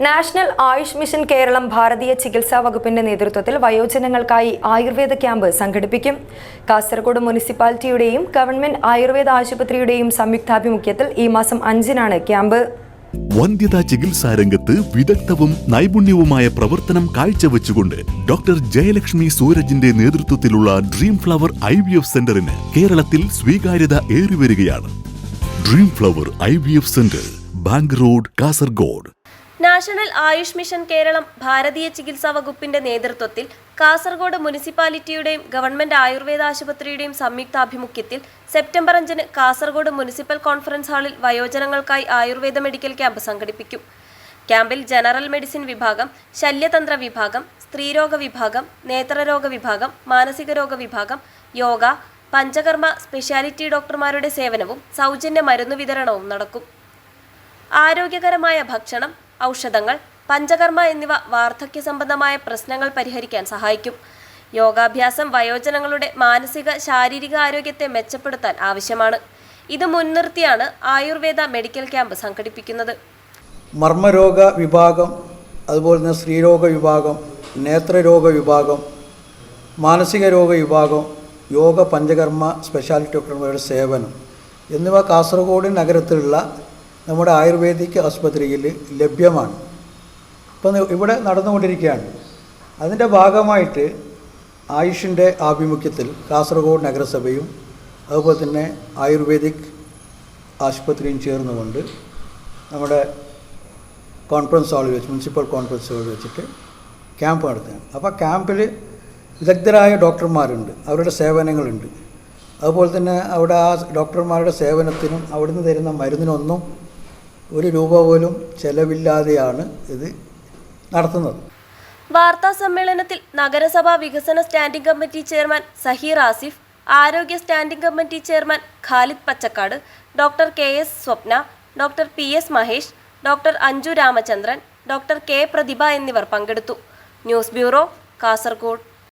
National Ayush mission Keralam ഭാരതീയ ചികിത്സാ വകുപ്പിന്റെ നേതൃത്വത്തിൽ വയോജനങ്ങൾക്കായി ആയുർവേദ ക്യാമ്പ് സംഘടിപ്പിക്കും. കാസർഗോഡ് മുനിസിപ്പാലിറ്റിയുടെയും ഗവൺമെന്റ് ആയുർവേദ ആശുപത്രിയുടെയും സംയുക്താഭിമുഖ്യത്തിൽ ഈ മാസം അഞ്ചിനാണ് ക്യാമ്പ്. വന്ധ്യതാ ചികിത്സാ രംഗത്ത് വിദഗ്ധവും നൈപുണ്യവുമായ പ്രവർത്തനം കാഴ്ചവെച്ചുകൊണ്ട് ഡോക്ടർ ജയലക്ഷ്മി സൂരജിന്റെ നേതൃത്വത്തിലുള്ള dream flower I V F സെന്ററിന് കേരളത്തിൽ സ്വീകാര്യത ഏറിവരികയാണ്. Dream flower I V F centre bank road Kasaragod. National Ayush mission Keralam ഭാരതീയ ചികിത്സാ വകുപ്പിന്റെ നേതൃത്വത്തിൽ കാസർഗോഡ് മുനിസിപ്പാലിറ്റിയുടെയും ഗവൺമെന്റ് ആയുർവേദ ആശുപത്രിയുടെയും സംയുക്താഭിമുഖ്യത്തിൽ സെപ്റ്റംബർ അഞ്ചിന് കാസർഗോഡ് മുനിസിപ്പൽ കോൺഫറൻസ് ഹാളിൽ വയോജനങ്ങൾക്കായി ആയുർവേദ മെഡിക്കൽ ക്യാമ്പ് സംഘടിപ്പിക്കും. ക്യാമ്പിൽ ജനറൽ മെഡിസിൻ വിഭാഗം ശല്യതന്ത്ര വിഭാഗം സ്ത്രീരോഗ വിഭാഗം നേത്രരോഗ വിഭാഗം മാനസിക രോഗ വിഭാഗം യോഗ പഞ്ചകർമ്മ സ്പെഷ്യാലിറ്റി ഡോക്ടർമാരുടെ സേവനവും സൗജന്യ മരുന്ന് വിതരണവും നടക്കും. ആരോഗ്യകരമായ ഭക്ഷണം ഔഷധങ്ങൾ പഞ്ചകർമ്മ എന്നിവ വാർദ്ധക്യ സംബന്ധമായ പ്രശ്നങ്ങൾ പരിഹരിക്കാൻ സഹായിക്കും. യോഗാഭ്യാസം വയോജനങ്ങളുടെ മാനസിക ശാരീരിക ആരോഗ്യത്തെ മെച്ചപ്പെടുത്താൻ ആവശ്യമാണ്. ഇത് മുൻനിർത്തിയാണ് ആയുർവേദ മെഡിക്കൽ ക്യാമ്പ് സംഘടിപ്പിക്കുന്നത്. മർമ്മരോഗ വിഭാഗം അതുപോലെ തന്നെ സ്ത്രീരോഗ വിഭാഗം നേത്രരോഗ വിഭാഗം മാനസിക രോഗ വിഭാഗം യോഗ പഞ്ചകർമ്മ സ്പെഷ്യാലിറ്റി ഡോക്ടർമാരുടെ സേവനം. എന്നിവ കാസർഗോഡ് നഗരത്തിലുള്ള നമ്മുടെ ആയുർവേദിക് ആസ്പത്രിയിൽ ലഭ്യമാണ്. ഇപ്പം ഇവിടെ നടന്നുകൊണ്ടിരിക്കുകയാണ്. അതിന്റെ ഭാഗമായിട്ട് ആയുഷിന്റെ ആഭിമുഖ്യത്തിൽ കാസർഗോഡ് നഗരസഭയും അതുപോലെ തന്നെ ആയുർവേദിക് ആശുപത്രിയും ചേർന്നുകൊണ്ട് നമ്മുടെ കോൺഫറൻസ് ഹാളിൽ വെച്ച് മുനിസിപ്പൽ കോൺഫറൻസ് ഹാളിൽ വെച്ചിട്ട് ക്യാമ്പ് നടത്തുകയാണ്. അപ്പോൾ ക്യാമ്പിൽ വിദഗ്ധരായ ഡോക്ടർമാരുണ്ട്. അവരുടെ സേവനങ്ങളുണ്ട്. അതുപോലെ തന്നെ അവിടെ ആ ഡോക്ടർമാരുടെ സേവനത്തിനും അവിടുന്ന് തരുന്ന മരുന്നിനൊന്നും ഒരു രൂപ പോലും ചെലവില്ലാതെയാണ് ഇത് നടത്തുന്നത്. വാർത്താ സമ്മേളനത്തിൽ നഗരസഭാ വികസന standing committee chairman Saheer Asif ആരോഗ്യ standing committee chairman Khalid Pachakkad doctor K S Swapna doctor P S Mahesh doctor Anju Ramachandran doctor K Prathibha എന്നിവർ പങ്കെടുത്തു. News bureau Kasaragod.